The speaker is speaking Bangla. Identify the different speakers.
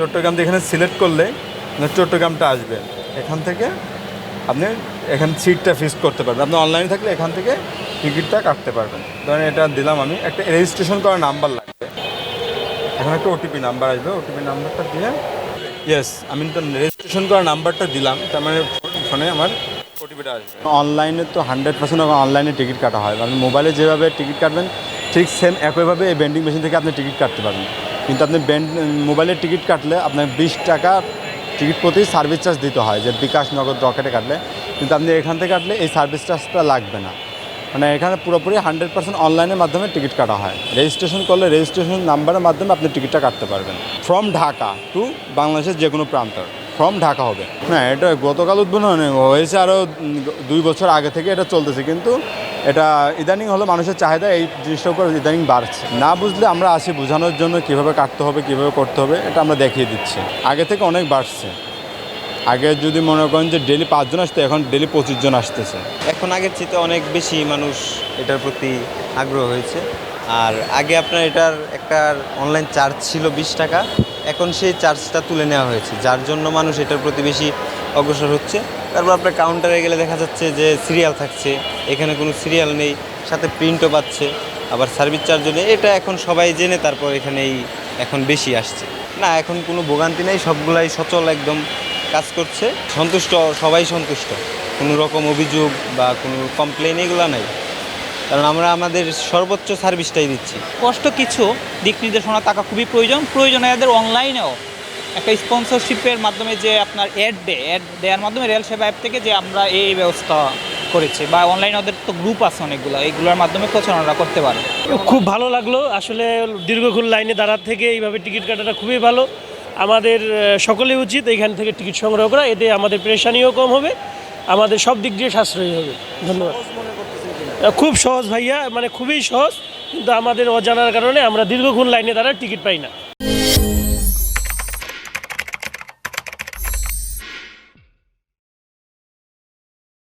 Speaker 1: চট্টগ্রাম এখানে সিলেক্ট করলে চট্টগ্রামটা আসবে। এখান থেকে আপনি এখান সিটটা ফিক্স করতে পারবেন। আপনি অনলাইনে থাকলে এখান থেকে টিকিটটা কাটতে পারবেন। ধরেন এটা দিলাম আমি। একটা রেজিস্ট্রেশন করার নাম্বার লাগবে। এখানে একটা ওটিপি নাম্বার আসবে। ওটিপি নাম্বারটা দিয়ে ইয়েস আমি তো রেজিস্ট্রেশন করার নাম্বারটা দিলাম। তার মানে ফোনে আমার ওটিপিটা আসবে। অনলাইনে তো হান্ড্রেড পার্সেন্ট অনলাইনে টিকিট কাটা হয়। মানে মোবাইলে যেভাবে টিকিট কাটবেন, ঠিক সেম একইভাবে এই বেন্ডিং মেশিন থেকে আপনি টিকিট কাটতে পারবেন। কিন্তু আপনি ব্যান্ড, মোবাইলের টিকিট কাটলে আপনার বিশ টাকা টিকিট প্রতি সার্ভিস চার্জ দিতে হয়, যে বিকাশ নগদ রকেটে কাটলে। কিন্তু আপনি এখান থেকে কাটলে এই সার্ভিস চার্জটা লাগবে না। মানে এখানে পুরোপুরি হান্ড্রেড পার্সেন্ট অনলাইনের মাধ্যমে টিকিট কাটা হয়। রেজিস্ট্রেশন করলে রেজিস্ট্রেশন নাম্বারের মাধ্যমে আপনি টিকিটটা কাটতে পারবেন। ফ্রম ঢাকা টু বাংলাদেশের যে কোনো প্রান্ত ফ্রম ঢাকা হবে। না এটা গতকাল উদ্বোধন হয়েছে আরও দুই বছর আগে থেকে এটা চলতেছে কিন্তু এটা ইদানিং হলো মানুষের চাহিদা এই জিনিসটার উপর ইদানিং বাড়ছে। না বুঝলে আমরা আসি বোঝানোর জন্য কীভাবে কাটতে হবে কীভাবে করতে হবে এটা আমরা দেখিয়ে দিচ্ছি। আগে থেকে অনেক বাড়ছে। আগে যদি মনে করেন যে ডেলি পাঁচজন আসতো এখন ডেলি পঁচিশ জন আসতেছে।
Speaker 2: এখন আগের চেয়ে অনেক বেশি মানুষ এটার প্রতি আগ্রহ হয়েছে। আর আগে আপনার এটার একটা অনলাইন চার্জ ছিল বিশ টাকা। এখন সেই চার্জটা তুলে নেওয়া হয়েছে, যার জন্য মানুষ এটার প্রতি বেশি অগ্রসর হচ্ছে। তারপর আপনার কাউন্টারে গেলে দেখা যাচ্ছে যে সিরিয়াল থাকছে, এখানে কোনো সিরিয়াল নেই, সাথে প্রিন্টও পাচ্ছে, আবার সার্ভিস চার্জও নেই। এটা এখন সবাই জেনে তারপর এখানেই এখন বেশি আসছে। না, এখন কোনো ভোগান্তি নেই, সবগুলাই সচল একদম কাজ করছে। সন্তুষ্ট, সবাই সন্তুষ্ট। কোনো রকম অভিযোগ বা কোনো কমপ্লেন এগুলো নাই। কারণ আমরা আমাদের সর্বোচ্চ সার্ভিসটাই দিচ্ছি।
Speaker 3: কষ্ট কিছু দিক নির্দেশনা থাকা খুবই প্রয়োজন। প্রয়োজন এদের অনলাইনেও একটা স্পন্সরশিপের মাধ্যমে যে আপনার অ্যাড দেয় অ্যাড দেওয়ার মাধ্যমে রেল সেবা অ্যাপ থেকে যে আমরা এই এই ব্যবস্থা করেছি বা অনলাইনে ওদের তো গ্রুপ আছে অনেকগুলো এইগুলোর মাধ্যমে প্রচারণা করতে পারে।
Speaker 4: খুব ভালো লাগল। আসলে দীর্ঘক্ষণ লাইনে দাঁড়ার থেকে এইভাবে টিকিট কাটাটা খুবই ভালো। আমাদের সকলে উচিত এখান থেকে টিকিট সংগ্রহ করা। এতে আমাদের পেরেশানিও কম হবে। আমাদের সব দিক দিয়ে সাশ্রয়ী হবে। ধন্যবাদ। খুব সহজ ভাইয়া মানে খুবই সহজ, কিন্তু আমাদের অজানার কারণে আমরা দীর্ঘক্ষণ লাইনে দ্বারা টিকিট পাই না।